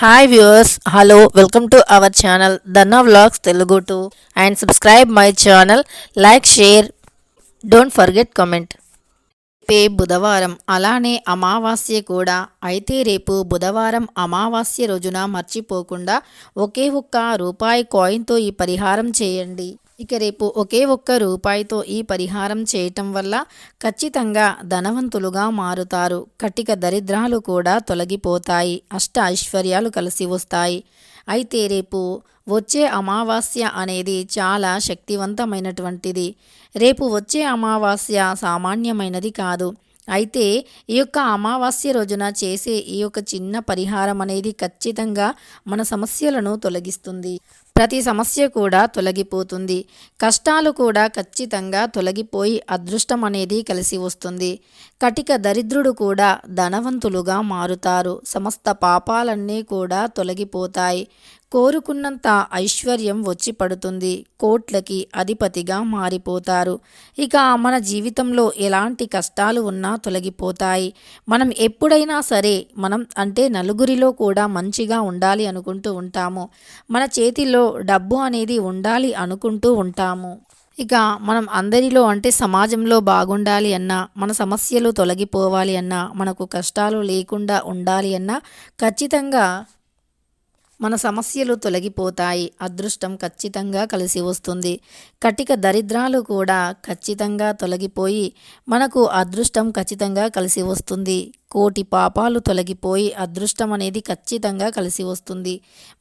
Hi viewers hello welcome to our channel Danna vlogs Telugu to and subscribe my channel like share don't forget comment రేపే బుధవారం అలానే అమావాస్య కూడా. అయితే రేపు బుధవారం అమావాస్య రోజున మర్చిపోకుండా ఒకే ఒక్క రూపాయి కాయిన్తో ఈ పరిహారం చేయండి. ఇక రేపు ఒకే ఒక్క రూపాయితో ఈ పరిహారం చేయటం వల్ల ఖచ్చితంగా ధనవంతులుగా మారుతారు. కటిక దరిద్రాలు కూడా తొలగిపోతాయి. అష్ట ఐశ్వర్యాలు కలిసి వస్తాయి. అయితే రేపు వచ్చే అమావాస్య అనేది చాలా శక్తివంతమైనటువంటిది. రేపు వచ్చే అమావాస్య సామాన్యమైనది కాదు. అయితే ఈ యొక్క అమావాస్య రోజున చేసే ఈ యొక్క చిన్న పరిహారం అనేది ఖచ్చితంగా మన సమస్యలను తొలగిస్తుంది. ప్రతి సమస్య కూడా తొలగిపోతుంది. కష్టాలు కూడా ఖచ్చితంగా తొలగిపోయి అదృష్టం అనేది కలిసి వస్తుంది. కటిక దరిద్రుడు కూడా ధనవంతులుగా మారుతారు. సమస్త పాపాలన్నీ కూడా తొలగిపోతాయి. కోరుకున్నంత ఐశ్వర్యం వచ్చి పడుతుంది. కోట్లకి అధిపతిగా మారిపోతారు. ఇక మన జీవితంలో ఎలాంటి కష్టాలు ఉన్నా తొలగిపోతాయి. మనం ఎప్పుడైనా సరే మనం అంటే నలుగురిలో కూడా మంచిగా ఉండాలి అనుకుంటూ ఉంటాము. మన చేతిలో డబ్బు అనేది ఉండాలి అనుకుంటూ ఉంటాము. ఇక మనం అందరిలో అంటే సమాజంలో బాగుండాలి అన్నా మన సమస్యలు తొలగిపోవాలి అన్నా మనకు కష్టాలు లేకుండా ఉండాలి అన్నా ఖచ్చితంగా మన సమస్యలు తొలగిపోతాయి. అదృష్టం ఖచ్చితంగా కలిసి వస్తుంది. కటిక దరిద్రాలు కూడా ఖచ్చితంగా తొలగిపోయి మనకు అదృష్టం ఖచ్చితంగా కలిసి వస్తుంది. కోటి పాపాలు తొలగిపోయి అదృష్టం అనేది ఖచ్చితంగా కలిసి వస్తుంది.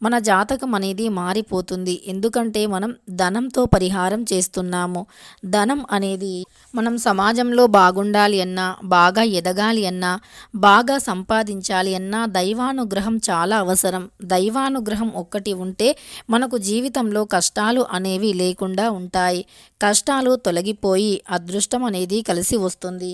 మన జాతకం అనేది మారిపోతుంది. ఎందుకంటే మనం ధనంతో పరిహారం చేస్తున్నాము. ధనం అనేది మనం సమాజంలో బాగుండాలి అన్నా బాగా ఎదగాలి అన్నా బాగా సంపాదించాలి అన్నా దైవానుగ్రహం చాలా అవసరం. దైవానుగ్రహం ఒక్కటి ఉంటే మనకు జీవితంలో కష్టాలు అనేవి లేకుండా ఉంటాయి. కష్టాలు తొలగిపోయి అదృష్టం అనేది కలిసి వస్తుంది.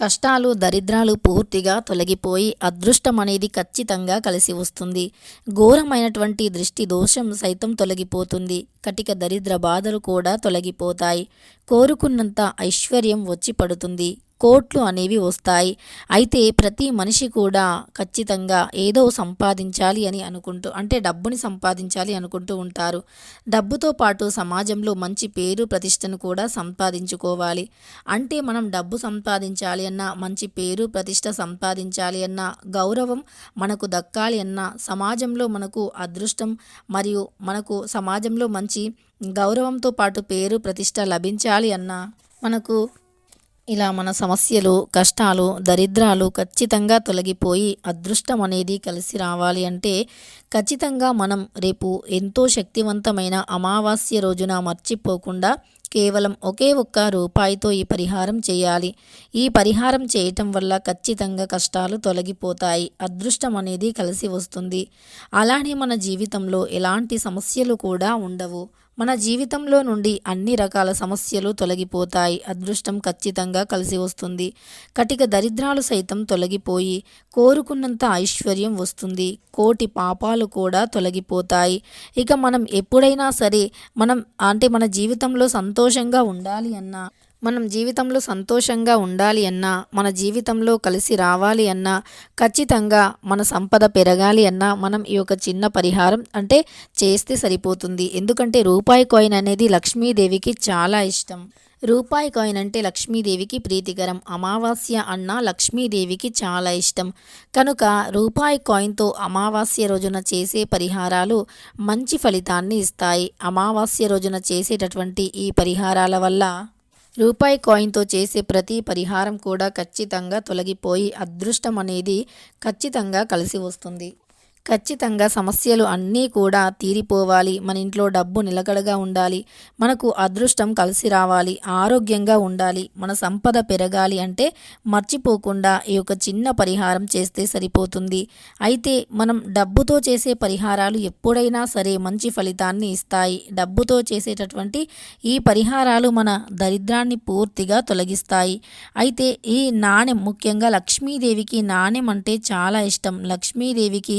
కష్టాలు దరిద్రాలు పూర్తిగా తొలగిపోయి అదృష్టం అనేది ఖచ్చితంగా కలిసి వస్తుంది. ఘోరమైనటువంటి దృష్టి దోషం సైతం తొలగిపోతుంది. కటిక దరిద్ర బాధలు కూడా తొలగిపోతాయి. కోరుకున్నంత ఐశ్వర్యం వచ్చి పడుతుంది. కోట్లు అనేవి వస్తాయి. అయితే ప్రతి మనిషి కూడా ఖచ్చితంగా ఏదో సంపాదించాలి అని అనుకుంటూ అంటే డబ్బుని సంపాదించాలి అనుకుంటూ ఉంటారు. డబ్బుతో పాటు సమాజంలో మంచి పేరు ప్రతిష్టను కూడా సంపాదించుకోవాలి. అంటే మనం డబ్బు సంపాదించాలి అన్నా మంచి పేరు ప్రతిష్ట సంపాదించాలి అన్నా గౌరవం మనకు దక్కాలి అన్నా సమాజంలో మనకు అదృష్టం మరియు మనకు సమాజంలో మంచి గౌరవంతో పాటు పేరు ప్రతిష్ట లభించాలి అన్నా మనకు ఇలా మన సమస్యలు కష్టాలు దరిద్రాలు ఖచ్చితంగా తొలగిపోయి అదృష్టం అనేది కలిసి రావాలి అంటే ఖచ్చితంగా మనం రేపు ఎంతో శక్తివంతమైన అమావాస్య రోజున మర్చిపోకుండా కేవలం ఒకే ఒక్క రూపాయితో ఈ పరిహారం చేయాలి. ఈ పరిహారం చేయటం వల్ల ఖచ్చితంగా కష్టాలు తొలగిపోతాయి. అదృష్టం అనేది కలిసి వస్తుంది. అలానే మన జీవితంలో ఎలాంటి సమస్యలు కూడా ఉండవు. మన జీవితంలో నుండి అన్ని రకాల సమస్యలు తొలగిపోతాయి. అదృష్టం ఖచ్చితంగా కలిసి వస్తుంది. కటిక దరిద్రాలు సైతం తొలగిపోయి కోరుకున్నంత ఐశ్వర్యం వస్తుంది. కోటి పాపాలు కూడా తొలగిపోతాయి. ఇక మనం ఎప్పుడైనా సరే మనం అంటే మన జీవితంలో సంతోషంగా ఉండాలి అన్నా మనం జీవితంలో సంతోషంగా ఉండాలి అన్నా మన జీవితంలో కలిసి రావాలి అన్నా ఖచ్చితంగా మన సంపద పెరగాలి అన్నా మనం ఈ యొక్క చిన్న పరిహారం అంటే చేస్తే సరిపోతుంది. ఎందుకంటే రూపాయి కాయిన్ అనేది లక్ష్మీదేవికి చాలా ఇష్టం. రూపాయి కాయిన్ అంటే లక్ష్మీదేవికి ప్రీతికరం. అమావాస్య అన్న లక్ష్మీదేవికి చాలా ఇష్టం. కనుక రూపాయి కాయిన్తో అమావాస్య రోజున చేసే పరిహారాలు మంచి ఫలితాన్ని ఇస్తాయి. అమావాస్య రోజున చేసేటటువంటి ఈ పరిహారాల వల్ల రూపాయి కాయిన్తో చేసే ప్రతి పరిహారం కూడా ఖచ్చితంగా తొలగిపోయి అదృష్టం అనేది ఖచ్చితంగా కలిసి వస్తుంది. ఖచ్చితంగా సమస్యలు అన్నీ కూడా తీరిపోవాలి. మన ఇంట్లో డబ్బు నిలకడగా ఉండాలి. మనకు అదృష్టం కలిసి రావాలి. ఆరోగ్యంగా ఉండాలి. మన సంపద పెరగాలి అంటే మర్చిపోకుండా ఈ యొక్క చిన్న పరిహారం చేస్తే సరిపోతుంది. అయితే మనం డబ్బుతో చేసే పరిహారాలు ఎప్పుడైనా సరే మంచి ఫలితాన్ని ఇస్తాయి. డబ్బుతో చేసేటటువంటి ఈ పరిహారాలు మన దరిద్రాన్ని పూర్తిగా తొలగిస్తాయి. అయితే ఈ నాణెం ముఖ్యంగా లక్ష్మీదేవికి నాణెం అంటే చాలా ఇష్టం. లక్ష్మీదేవికి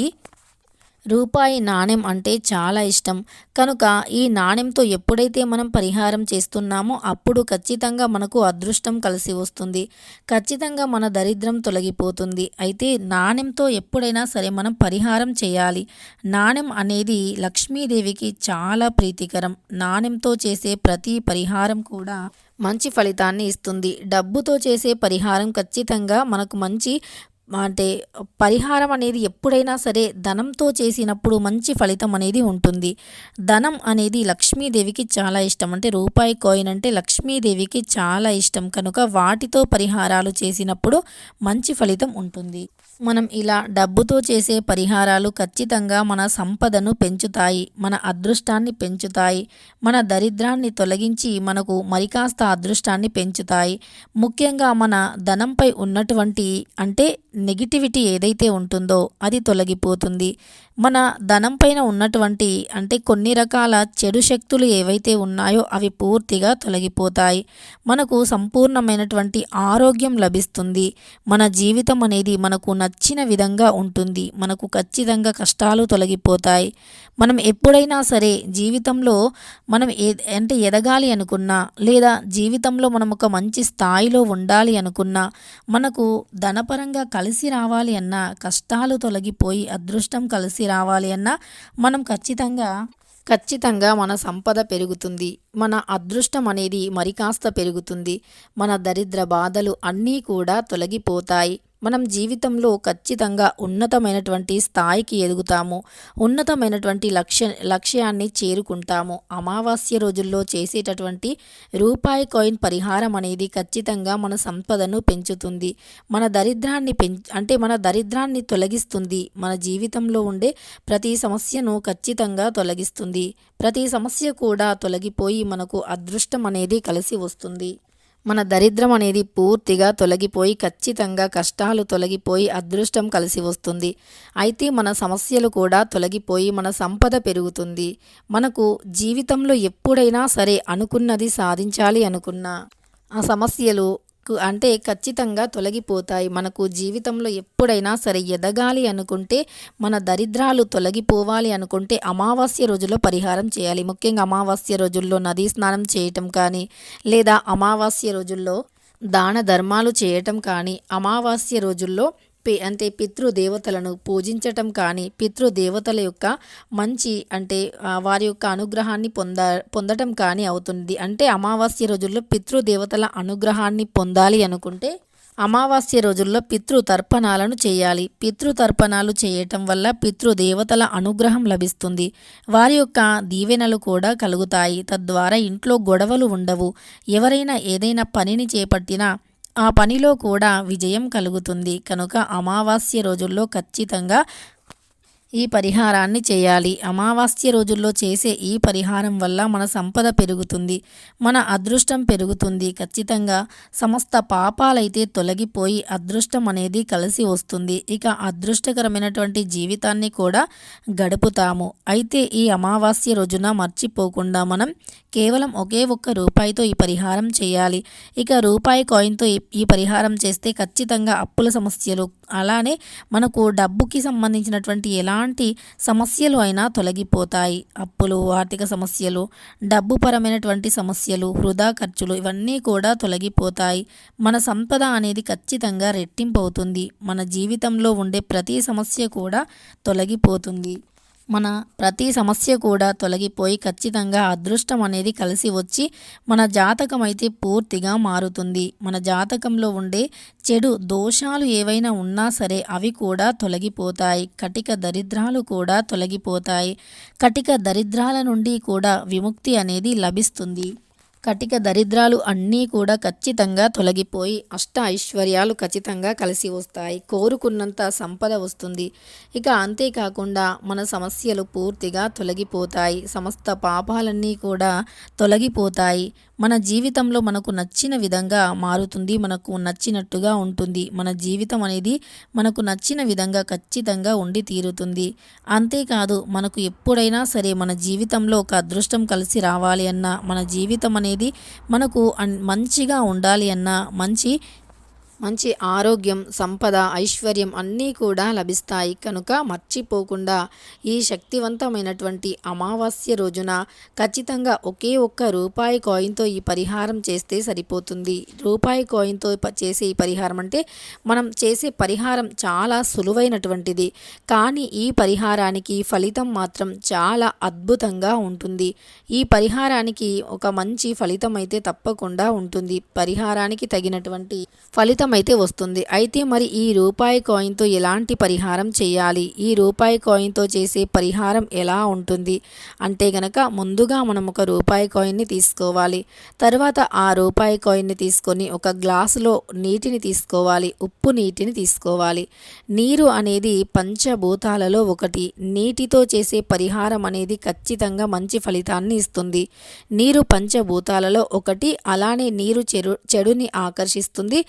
రూపాయి నాణెం అంటే చాలా ఇష్టం. కనుక ఈ నాణెంతో ఎప్పుడైతే మనం పరిహారం చేస్తున్నామో అప్పుడు ఖచ్చితంగా మనకు అదృష్టం కలిసి వస్తుంది. ఖచ్చితంగా మన దరిద్రం తొలగిపోతుంది. అయితే నాణెంతో ఎప్పుడైనా సరే మనం పరిహారం చేయాలి. నాణెం అనేది లక్ష్మీదేవికి చాలా ప్రీతికరం. నాణెంతో చేసే ప్రతి పరిహారం కూడా మంచి ఫలితాన్ని ఇస్తుంది. డబ్బుతో చేసే పరిహారం ఖచ్చితంగా మనకు మంచి అంటే పరిహారం అనేది ఎప్పుడైనా సరే ధనంతో చేసినప్పుడు మంచి ఫలితం అనేది ఉంటుంది. ధనం అనేది లక్ష్మీదేవికి చాలా ఇష్టం. అంటే రూపాయి కాయిన్ అంటే లక్ష్మీదేవికి చాలా ఇష్టం. కనుక వాటితో పరిహారాలు చేసినప్పుడు మంచి ఫలితం ఉంటుంది. మనం ఇలా డబ్బుతో చేసే పరిహారాలు ఖచ్చితంగా మన సంపదను పెంచుతాయి. మన అదృష్టాన్ని పెంచుతాయి. మన దరిద్రాన్ని తొలగించి మనకు మరికాస్త అదృష్టాన్ని పెంచుతాయి. ముఖ్యంగా మన ధనంపై ఉన్నటువంటి అంటే నెగిటివిటీ ఏదైతే ఉంటుందో అది తొలగిపోతుంది. మన ధనం పైన ఉన్నటువంటి అంటే కొన్ని రకాల చెడు శక్తులు ఏవైతే ఉన్నాయో అవి పూర్తిగా తొలగిపోతాయి. మనకు సంపూర్ణమైనటువంటి ఆరోగ్యం లభిస్తుంది. మన జీవితం అనేది మనకు నచ్చిన విధంగా ఉంటుంది. మనకు ఖచ్చితంగా కష్టాలు తొలగిపోతాయి. మనం ఎప్పుడైనా సరే జీవితంలో మనం ఏ అంటే ఎదగాలి అనుకున్నా లేదా జీవితంలో మనం ఒక మంచి స్థాయిలో ఉండాలి అనుకున్నా మనకు ధనపరంగా కలిసి రావాలి అన్నా కష్టాలు తొలగిపోయి అదృష్టం కలిసి రావాలి అన్నా మనం ఖచ్చితంగా ఖచ్చితంగా మన సంపద పెరుగుతుంది. మన అదృష్టం అనేది మరికాస్త పెరుగుతుంది. మన దరిద్ర బాధలు అన్నీ కూడా తొలగిపోతాయి. మనం జీవితంలో ఖచ్చితంగా ఉన్నతమైనటువంటి స్థాయికి ఎదుగుతాము ఉన్నతమైనటువంటి లక్ష్య లక్ష్యాన్ని చేరుకుంటాము. అమావాస్య రోజుల్లో చేసేటటువంటి రూపాయి కాయిన్ పరిహారం అనేది ఖచ్చితంగా మన సంపదను పెంచుతుంది. మన దరిద్రాన్ని పెం అంటే మన దరిద్రాన్ని తొలగిస్తుంది. మన జీవితంలో ఉండే ప్రతి సమస్యను ఖచ్చితంగా తొలగిస్తుంది. ప్రతి సమస్య కూడా తొలగిపోయి మనకు అదృష్టం అనేది కలిసి వస్తుంది. మన దరిద్రం అనేది పూర్తిగా తొలగిపోయి ఖచ్చితంగా కష్టాలు తొలగిపోయి అదృష్టం కలిసి వస్తుంది. అయితే మన సమస్యలు కూడా తొలగిపోయి మన సంపద పెరుగుతుంది. మనకు జీవితంలో ఎప్పుడైనా సరే అనుకున్నది సాధించాలి అనుకున్నా ఆ సమస్యలు అంటే ఖచ్చితంగా తొలగిపోతాయి. మనకు జీవితంలో ఎప్పుడైనా సరే ఎదగాలి అనుకుంటే మన దరిద్రాలు తొలగిపోవాలి అనుకుంటే అమావాస్య రోజుల్లో పరిహారం చేయాలి. ముఖ్యంగా అమావాస్య రోజుల్లో నదీ స్నానం చేయటం కానీ లేదా అమావాస్య రోజుల్లో దాన ధర్మాలు చేయటం కానీ అమావాస్య రోజుల్లో అంటే పితృదేవతలను పూజించటం కానీ పితృదేవతల యొక్క మంచి అంటే వారి యొక్క అనుగ్రహాన్ని పొంద పొందటం కానీ అవుతుంది. అంటే అమావాస్య రోజుల్లో పితృదేవతల అనుగ్రహాన్ని పొందాలి అనుకుంటే అమావాస్య రోజుల్లో పితృతర్పణాలను చేయాలి. పితృతర్పణాలు చేయటం వల్ల పితృదేవతల అనుగ్రహం లభిస్తుంది. వారి యొక్క దీవెనలు కూడా కలుగుతాయి. తద్వారా ఇంట్లో గొడవలు ఉండవు. ఎవరైనా ఏదైనా పనిని చేపట్టినా ఆ పనిలో కూడా విజయం కలుగుతుంది. కనుక అమావాస్య రోజుల్లో ఖచ్చితంగా ఈ పరిహారాన్ని చేయాలి. అమావాస్య రోజుల్లో చేసే ఈ పరిహారం వల్ల మన సంపద పెరుగుతుంది మన అదృష్టం పెరుగుతుంది. ఖచ్చితంగా సమస్త పాపాలైతే తొలగిపోయి అదృష్టం అనేది కలిసి వస్తుంది. ఇక అదృష్టకరమైనటువంటి జీవితాన్ని కూడా గడుపుతాము. అయితే ఈ అమావాస్య రోజున మర్చిపోకుండా మనం కేవలం ఒకే ఒక్క రూపాయితో ఈ పరిహారం చేయాలి. ఇక రూపాయి కాయిన్తో ఈ పరిహారం చేస్తే ఖచ్చితంగా అప్పుల సమస్యలు అలానే మనకు డబ్బుకి సంబంధించినటువంటి ఎలాంటి సమస్యలు అయినా తొలగిపోతాయి. అప్పులు ఆర్థిక సమస్యలు డబ్బు పరమైనటువంటి సమస్యలు వృధా ఖర్చులు ఇవన్నీ కూడా తొలగిపోతాయి. మన సంపద అనేది ఖచ్చితంగా రెట్టింపు అవుతుంది. మన జీవితంలో ఉండే ప్రతి సమస్య కూడా తొలగిపోతుంది. మన ప్రతి సమస్య కూడా తొలగిపోయి ఖచ్చితంగా అదృష్టం అనేది కలిసి వచ్చి మన జాతకం అయితే పూర్తిగా మారుతుంది. మన జాతకంలో ఉండే చెడు దోషాలు ఏవైనా ఉన్నా సరే అవి కూడా తొలగిపోతాయి. కటిక దరిద్రాలు కూడా తొలగిపోతాయి. కటిక దరిద్రాల నుండి కూడా విముక్తి అనేది లభిస్తుంది. కటిక దరిద్రాలు అన్నీ కూడా ఖచ్చితంగా తొలగిపోయి అష్ట ఐశ్వర్యాలు ఖచ్చితంగా కలిసి వస్తాయి. కోరుకున్నంత సంపద వస్తుంది. ఇక అంతేకాకుండా మన సమస్యలు పూర్తిగా తొలగిపోతాయి. సమస్త పాపాలన్నీ కూడా తొలగిపోతాయి. మన జీవితంలో మనకు నచ్చిన విధంగా మారుతుంది మనకు నచ్చినట్టుగా ఉంటుంది. మన జీవితం అనేది మనకు నచ్చిన విధంగా ఖచ్చితంగా ఉండి తీరుతుంది. అంతేకాదు మనకు ఎప్పుడైనా సరే మన జీవితంలో ఒక అదృష్టం కలిసి రావాలి అన్న మన జీవితం అనేది మనకు మంచిగా ఉండాలి అన్న మంచి మంచి ఆరోగ్యం సంపద ఐశ్వర్యం అన్నీ కూడా లభిస్తాయి. కనుక మర్చిపోకుండా ఈ శక్తివంతమైనటువంటి అమావాస్య రోజున ఖచ్చితంగా ఒకే ఒక్క రూపాయి కాయిన్తో ఈ పరిహారం చేస్తే సరిపోతుంది. రూపాయి కాయిన్తో చేసే ఈ పరిహారం అంటే మనం చేసే పరిహారం చాలా సులువైనటువంటిది. కానీ ఈ పరిహారానికి ఫలితం మాత్రం చాలా అద్భుతంగా ఉంటుంది. ఈ పరిహారానికి ఒక మంచి ఫలితం అయితే తప్పకుండా ఉంటుంది. పరిహారానికి తగినటువంటి ఫలితం అయితే వస్తుంది. అయితే మరి ఈ రూపాయి కాయిన్తో ఎలాంటి పరిహారం చేయాలి? ఈ రూపాయి కాయిన్తో చేసే పరిహారం ఎలా ఉంటుంది? అంటే గనక ముందుగా మనం ఒక రూపాయి కాయిన్ని తీసుకోవాలి. తర్వాత ఆ రూపాయి కాయిన్ని తీసుకొని ఒక గ్లాసులో నీటిని తీసుకోవాలి. ఉప్పు నీటిని తీసుకోవాలి. నీరు అనేది పంచభూతాలలో ఒకటి. నీటితో చేసే పరిహారం అనేది ఖచ్చితంగా మంచి ఫలితాన్ని ఇస్తుంది. నీరు పంచభూతాలలో ఒకటి. అలానే నీరు చెడు చెడుని ఆకర్షిస్తుంది.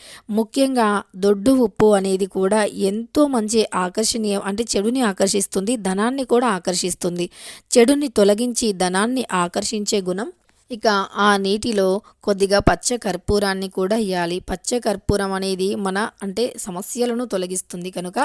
ముఖ్యంగా దొడ్డు ఉప్పు అనేది కూడా ఎంతో మంచి ఆకర్షణీయం అంటే చెడుని ఆకర్షిస్తుంది ధనాన్ని కూడా ఆకర్షిస్తుంది. చెడుని తొలగించి ధనాన్ని ఆకర్షించే గుణం ఇక ఆ నీటిలో కొద్దిగా పచ్చ కర్పూరాన్ని కూడా ఇవ్వాలి పచ్చ కర్పూరం అనేది మన అంటే సమస్యలను తొలగిస్తుంది కనుక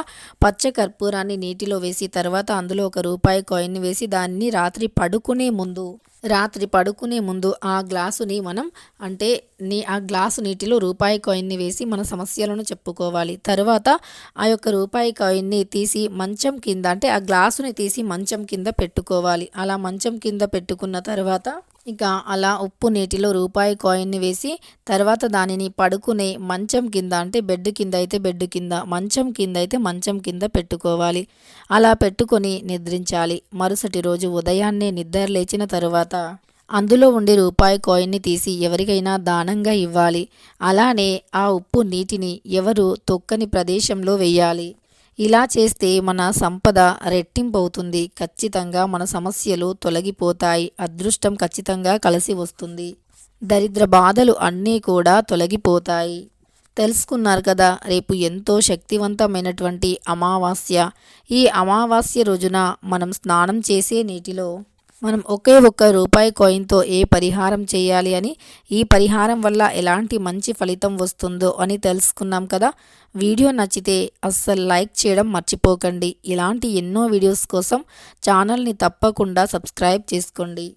పచ్చ కర్పూరాన్ని నీటిలో వేసి తర్వాత అందులో ఒక రూపాయి కాయిన్ వేసి దాన్ని రాత్రి పడుకునే ముందు రాత్రి పడుకునే ముందు ఆ గ్లాసుని మనం అంటే నీ ఆ గ్లాసు నీటిలో రూపాయి కాయిన్ని వేసి మన సమస్యలను చెప్పుకోవాలి. తర్వాత ఆ యొక్క రూపాయి కాయిన్ని తీసి మంచం కింద అంటే ఆ గ్లాసుని తీసి మంచం కింద పెట్టుకోవాలి. అలా మంచం కింద పెట్టుకున్న తర్వాత ఇక అలా ఉప్పు నీటిలో రూపాయి కాయిన్ని వేసి తర్వాత దానిని పడుకునే మంచం కింద అంటే బెడ్ కింద అయితే బెడ్ కింద మంచం కింద అయితే మంచం కింద పెట్టుకోవాలి. అలా పెట్టుకొని నిద్రించాలి. మరుసటి రోజు ఉదయాన్నే నిద్ర లేచిన తరువాత అందులో ఉండే రూపాయి కాయిన్ని తీసి ఎవరికైనా దానంగా ఇవ్వాలి. అలానే ఆ ఉప్పు నీటిని ఎవరు తొక్కని ప్రదేశంలో వేయాలి. ఇలా చేస్తే మన సంపద రెట్టింపవుతుంది. ఖచ్చితంగా మన సమస్యలు తొలగిపోతాయి. అదృష్టం ఖచ్చితంగా కలిసి వస్తుంది. దరిద్ర బాధలు అన్నీ కూడా తొలగిపోతాయి. తెలుసుకున్నారు కదా రేపు ఎంతో శక్తివంతమైనటువంటి అమావాస్య. ఈ అమావాస్య రోజున మనం స్నానం చేసే నీటిలో మనం ఒకే ఒక్క రూపాయి కాయిన్తో ఏ పరిహారం చేయాలి అని ఈ పరిహారం వల్ల ఎలాంటి మంచి ఫలితం వస్తుందో అని తెలుసుకున్నాం కదా. వీడియో నచ్చితే అస్సలు లైక్ చేయడం మర్చిపోకండి. ఇలాంటి ఎన్నో వీడియోస్ కోసం ఛానల్ని తప్పకుండా సబ్స్క్రైబ్ చేసుకోండి.